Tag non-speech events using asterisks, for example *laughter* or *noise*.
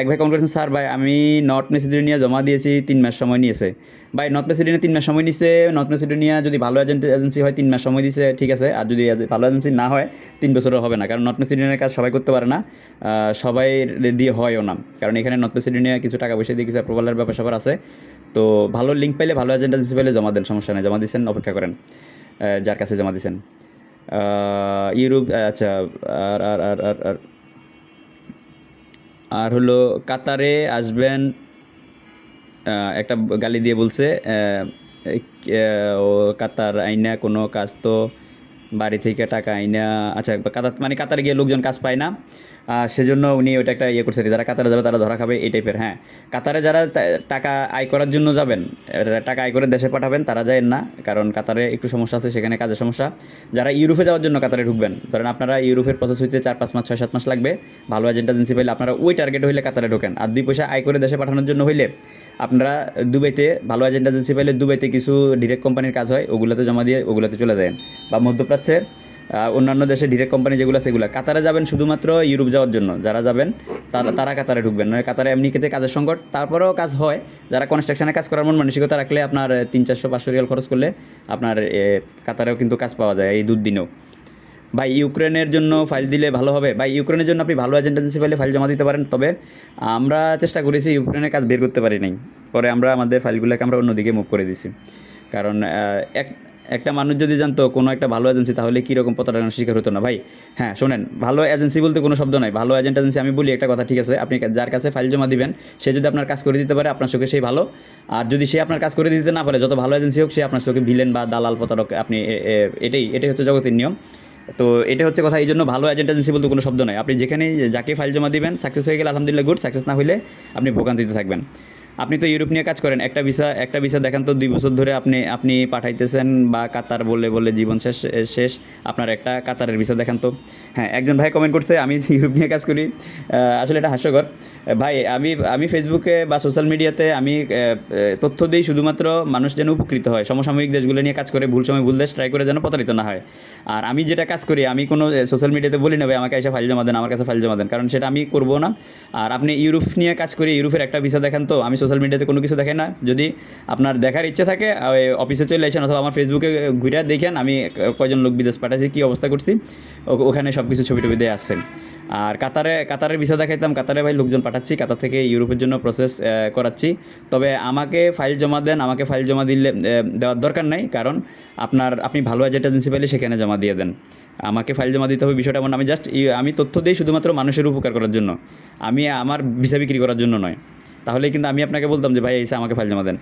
এক ভাই কমেন্ট করেছেন, স্যার, ভাই, আমি নর্থ মেসিডোনিয়া জমা দিয়েছি তিন মাস সময় নিয়েছে। ভাই, নর্থ মেসিডোনিয়া তিন মাস সময় নিয়েছে, নর্থ মেসিডোনিয়া যদি ভালো এজেন্ট এজেন্সি হয়, তিন মাস সময় দিয়েছে, ঠিক আছে। আর যদি ভালো এজেন্সি না হয়, তিন বছরও হবে না, কারণ নর্থ মেসিডোনিয়ার কাজ সবাই করতে পারে না। সবাই দিয়ে হয়ও না, কারণ এখানে নর্থ মেসিডোনিয়া কিছু টাকা পয়সা দিয়ে কিছু অ্যাপ্রুভালের ব্যাপার স্যাপার আছে। তো ভালো লিঙ্ক পাইলে ভালো এজেন্ট এজেন্সি পাইলে জমা দেন, সমস্যা নেই, জমা দিয়েছেন, অপেক্ষা করেন যার কাছে জমা দিয়েছেন। ইউরোপ আচ্ছা আর আর আর আর আর হলো কাতারে আসবেন একটা গালি দিয়ে বলছে কাতার আইনা কোনো কাজ তো বাড়ি থেকে টাকা আইনা আচ্ছা কাতার মানে কাতারে গিয়ে লোকজন কাজ পায় না। সেজন্য উনি ওইটা একটা ইয়ে করছে যারা কাতারে যাবে তারা ধরা খাবে, এই টাইপের হ্যাঁ। কাতারে যারা টাকা আয় করার জন্য যাবেন টাকা আয় করে দেশে পাঠাবেন, তারা যায় না, কারণ কাতারে একটু সমস্যা আছে, সেখানে কাজের সমস্যা। যারা ইউরোপে যাওয়ার জন্য কাতারে ঢুকবেন, ধরেন আপনারা ইউরোপের প্রসেস হইতে চার, পাঁচ মাস, ছয়, সাত মাস লাগবে, ভালো এজেন্ট এজেন্সি পাইলে আপনারা ওই টার্গেট হইলে কাতারে ঢোকেন। আর দুই পয়সা আয় করে দেশে পাঠানোর জন্য হইলে আপনারা দুবাইতে, ভালো এজেন্ট এজেন্সি পাইলে দুবাইতে কিছু ডিরেক্ট কোম্পানির কাজ হয়, ওগুলোতে জমা দিয়ে ওগুলোতে চলে যায়। বা মধ্যপ্রাচ্যে আহ, অন্যান্য দেশে ডিরেক্ট কোম্পানি যেগুলো সেগুলো কাতারে যাবেন শুধুমাত্র ইউরোপ যাওয়ার জন্য যারা যাবেন তারা তারা কাতারে ঢুকবেন। মানে কাতারে এমনি খেতে কাজের সংকট তারপরেও কাজ হয়। যারা কনস্ট্রাকশনে কাজ করার মন মানসিকতা রাখলে আপনার তিন চারশো পাঁচশো রিয়াল খরচ করলে আপনার কাতারেও কিন্তু কাজ পাওয়া যায় এই দুদিনেও। ভাই ইউক্রেনের জন্য ফাইল দিলে ভালো হবে। ভাই ইউক্রেনের জন্য আপনি ভালো এজেন্ট এজেন্সি পাইলে ফাইল জমা দিতে পারেন। তবে আমরা চেষ্টা করেছি ইউক্রেনের কাজ বের করতে পারি নাই। পরে আমরা আমাদের ফাইলগুলোকে আমরা অন্যদিকে মুভ করে দিছি। কারণ এক একটা মানুষ যদি জানতো কোনো একটা ভালো এজেন্সি তাহলে কীরকম প্রতারণার শিকার হতো না। ভাই হ্যাঁ শোনেন, ভালো এজেন্সি বলতে কোনো শব্দ নাই। ভালো এজেন্ট এজেন্সি আমি বলি একটা কথা, ঠিক আছে? আপনি যার কাছে ফাইল জমা দিবেন, সে যদি আপনার কাজ করে দিতে পারে, আপনার চোখে সেই ভালো। আর যদি সে আপনার কাজ করে দিতে না পারে, যত ভালো এজেন্সি হোক, সে আপনার চোখে ভিলেন বা দালাল, প্রতারক, আপনি এটাই এটাই হচ্ছে জগতের নিয়ম। তো এটা হচ্ছে কথা এই জন্য ভালো এজেন্ট এজেন্সি বলতে কোনো শব্দ নাই। আপনি যেখানেই যাকে ফাইল জমা দিবেন সাকসেস হয়ে গেলে, আলহামদুলিল্লাহ গুড সাকসেস না হলে আপনি ভোগান্তিতে থাকবেন। আপনি তো ইউরোপ নিয়ে কাজ করেন, একটা ভিসা একটা ভিসা দেখান তো দুই বছর ধরে আপনি আপনি পাঠাইতেছেন বা কাতার বলে বলে জীবন শেষ শেষ, আপনার একটা কাতারের ভিসা দেখান তো। হ্যাঁ একজন ভাই কমেন্ট করছে, আমি *laughs* ইউরোপ নিয়ে কাজ করি। আসলে এটা হাস্যকর। ভাই, আমি আমি ফেসবুকে বা সোশ্যাল মিডিয়াতে আমি তথ্য দিই শুধুমাত্র মানুষ যেন উপকৃত হয়। সমসাময়িক দেশগুলো নিয়ে কাজ করে, ভুল সময়, ভুল দেশ ট্রাই করে যেন প্রতারিত না হয়। আর আমি যেটা কাজ করি, আমি কোনো সোশ্যাল মিডিয়াতে বলি না, ভাই, আমাকে এসে ফাইল জমা দেন, আমার কাছে ফাইল জমা দেন। কারণ সেটা আমি করব না। আর আপনি ইউরোপ নিয়ে কাজ করি ইউরোপের একটা ভিসা দেখেন তো, আমি সোশ্যাল মিডিয়াতে কোনো কিছু দেখেন না। যদি আপনার দেখার ইচ্ছে থাকে অফিসে চলে আসেন অথবা আমার ফেসবুকে ঘুরে দেখেন, আমি কয়জন লোক বিদেশ পাঠাইছি, কী অবস্থা করছি ওখানে সব কিছু ছবি টবি দিয়ে আসছেন। আর কাতারে, কাতারের ভিসা দেখাইতাম, কাতারে ভাই লোকজন পাঠাচ্ছি, কাতার থেকে ইউরোপের জন্য প্রসেস করাচ্ছি। তবে আমাকে ফাইল জমা দেন, আমাকে ফাইল জমা দিলে দেওয়ার দরকার নাই, কারণ আপনার, আপনি ভালো এজেন্ট এজেন্সি পাইলে সেখানে জমা দিয়ে দেন। আমাকে ফাইল জমা দিতে হবে বিষয়টা এমন, আমি জাস্ট আমি তথ্য দিই শুধুমাত্র মানুষের উপকার করার জন্য। আমি আমার ভিসা বিক্রি করার জন্য নয়। তাহলে কিন্তু আমি আপনাকে বলতাম যে ভাই এসে আমাকে ফাইল জমা দেন।